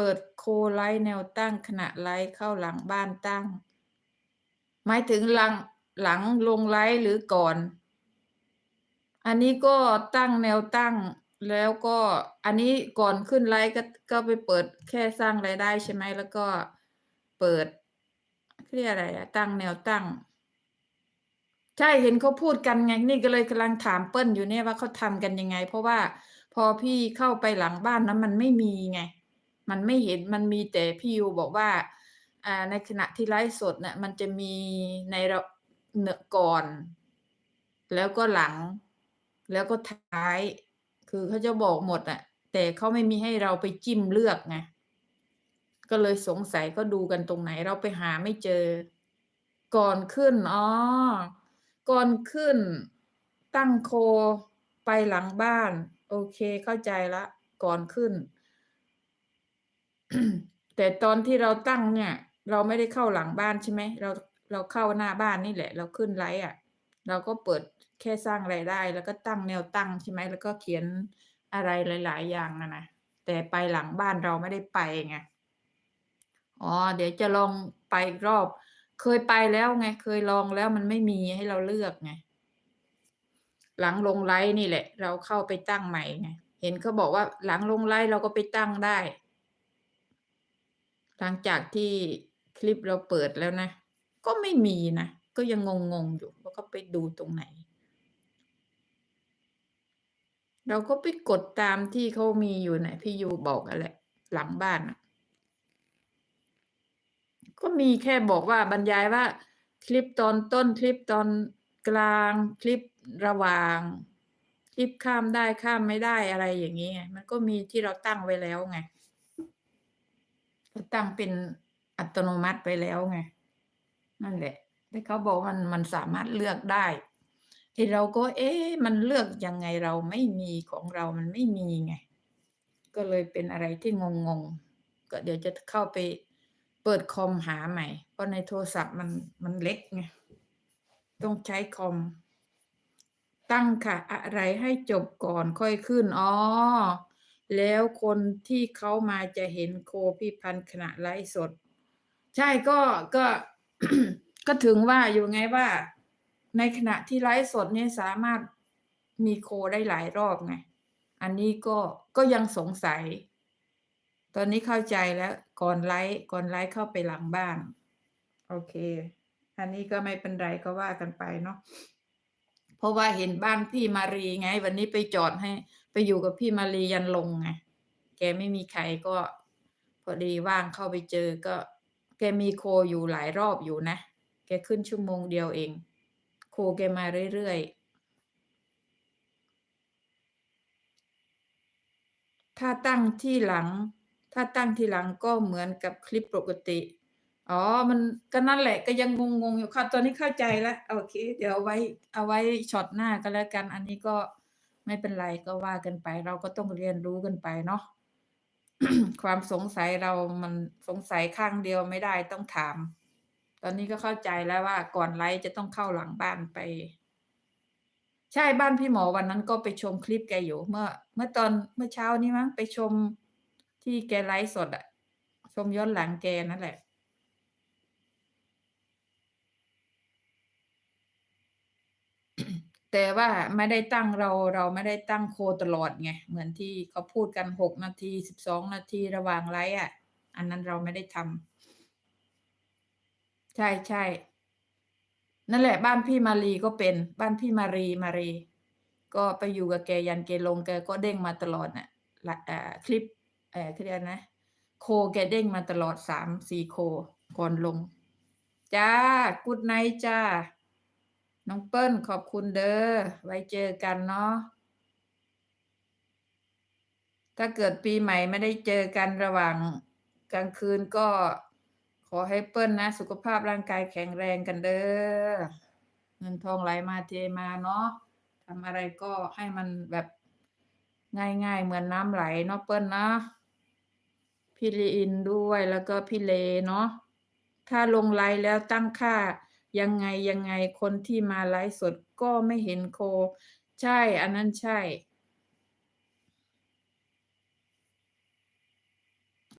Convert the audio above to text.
เปิดโคไลท์แนวตั้งขณะไลท์เข้าหลังบ้านตั้ง หมายถึงหลังหลังลงไลท์หรือก่อน อันนี้ก็ตั้งแนวตั้งแล้วก็อันนี้ก่อนขึ้นไลฟ์ก็ก็ไปเปิดแค่สร้างรายได้ใช่ไหมแล้วก็เปิดเรียกอะไรอะตั้งแนวตั้ง ใช่เห็นเขาพูดกันไงนี่ก็เลยกำลังถามเปิ้ลอยู่เนี่ยว่าเขาทำกันยังไง เพราะว่าพอพี่เข้าไปหลังบ้านนั้นมันไม่มีไง มันไม่เห็นมันมีแต่พี่ยูบอกว่าในขณะที่ไลฟ์สดเนี่ยมันจะมีในระเนอก่อน แล้วก็หลัง แล้วก็ท้าย คือเขาจะบอกหมดอะแต่เขาไม่มีให้เราไปจิ้มเลือกไงก็เลยสงสัยก็ดูกันตรงไหนเราไปหาไม่เจอ ก่อนขึ้นอ๋อก่อนขึ้น ตั้งโคไปหลังบ้าน โอเคเข้าใจละ ก่อนขึ้น แต่ตอนที่เราตั้งเนี่ย เราไม่ได้เข้าหลังบ้านใช่ไหมเราเราเข้าหน้าบ้านนี่แหละ เราขึ้นไลฟ์อะ เราก็เปิดแค่สร้างรายได้ แล้วก็ตั้งแนวตั้งใช่ไหมแล้วก็เขียนอะไรหลาย ๆ อย่างนะนะแต่ไปหลังบ้านเราไม่ได้ไปไงอ๋อเดี๋ยวจะลองไปอีกรอบ เคยไปแล้วไง เคยลองแล้วมันไม่มีให้เราเลือกไงหลังลงไลฟ์นี่แหละ เราเข้าไปตั้งใหม่ไงเห็นเขาบอกว่าหลังลงไลฟ์เราก็ไปตั้งได้ หลังจากที่คลิปเราเปิดแล้วนะ ก็ไม่มีนะ ก็ยังงงๆอยู่ว่าเขาไปดูตรงไหน เราก็ไปกดตามที่เขามีอยู่ไหนพี่ยูบอกอะแหละหลังบ้านอะก็มีแค่บอกว่าบรรยายว่า คลิปตอนต้นคลิปตอนกลางคลิประหว่าง คลิปข้ามได้ข้ามไม่ได้อะไรอย่างนี้มันก็มีที่เราตั้งไว้แล้วไง ตั้งเป็นอัตโนมัติไปแล้วไง นั่นแหละแต่เขาบอกมันมันสามารถเลือกได้ที่เราก็ เอ๊ะมันเลือกยังไงเราไม่มีของเรามันไม่มีไง ก็เลยเป็นอะไรที่งงงๆก็เดี๋ยวจะเข้าไปเปิดคอมหาใหม่ เพราะในโทรศัพท์มันมันเล็กไงต้องใช้คอม ตั้งค่ะ อะไรให้จบก่อนค่อยขึ้นอ๋อ แล้วคนที่เขามาจะเห็นโคพี่พันขณะไลฟ์สด ใช่ก็ก็ก็ถึงว่าอยู่ไงว่า ในขณะที่ไลฟ์สดเนี่ยสามารถมีโคได้หลายรอบไงอันนี้ก็ก็ยังสงสัย ตอนนี้เข้าใจแล้วก่อนไลฟ์ก่อนไลฟ์เข้าไปหลังบ้าน โอเค อันนี้ก็ไม่เป็นไรก็ว่ากันไปเนาะเพราะว่าเห็นบ้านพี่มารีไง วันนี้ไปจอดให้ อยู่กับพี่มารียันลงไงแกไม่มีใครก็ พอดีว่างเข้าไปเจอก็ แกมีโคอยู่หลายรอบอยู่นะ แกขึ้นชั่วโมงเดียวเอง โคแกมาเรื่อยๆ ถ้าตั้งที่หลัง ถ้าตั้งที่หลังก็เหมือนกับคลิปปกติอ๋อ มันก็นั่นแหละก็ยังงงๆอยู่ค่ะ ตอนนี้เข้าใจแล้ว โอเค เดี๋ยวเอาไว้เอาไว้ช็อตหน้าก็แล้วกัน อันนี้ก็ ไม่เป็นไรก็ว่ากันไป เราก็ต้องเรียนรู้กันไปเนาะความสงสัยเรามันสงสัยข้างเดียวไม่ได้ต้องถาม ตอนนี้ก็เข้าใจแล้วว่าก่อนไลฟ์จะต้องเข้าหลังบ้านไป ใช่บ้านพี่หมอวันนั้นก็ไปชมคลิปแกอยู่เมื่อ เมื่อตอนเมื่อเช้านี้มั้งไปชมที่แกไลฟ์สดอะชมย้อนหลังแกนั่นแหละ แต่ว่าไม่ได้ตั้งเราเราไม่ได้ตั้งโคตลอดไงเหมือนที่เขาพูดกัน6นาที12นาทีระหว่างไลฟ์อะ อันนั้นเราไม่ได้ทำใช่ๆนั่นแหละ บ้านพี่มารีก็เป็น บ้านพี่มารีมารีก็ไปอยู่กับแกยันแกลงแกก็เด้งมาตลอดน่ะละคลิปเออเรียกนะ โคแกเด้งมาตลอด3-4โคก่อนลง จ้า Good night จ้า น้องเปิ้ลขอบคุณเด้อไว้เจอกันเนาะถ้าเกิดปีใหม่ไม่ได้เจอกันระหว่างกลางคืนก็ขอให้เปิ้ลนะ สุขภาพร่างกายแข็งแรงกันเด้อเงินทองไหลมาเทมาเนาะทำอะไรก็ให้มันแบบง่ายๆเหมือนน้ำไหลเนาะเปิ้ลนะพี่ลีอินด้วยแล้วก็พี่เลเนาะถ้าลงไลฟ์แล้วตั้งค่า ยังไงยังไงคนที่มาไลฟ์สดก็ไม่เห็นโค ใช่ อันนั้นใช่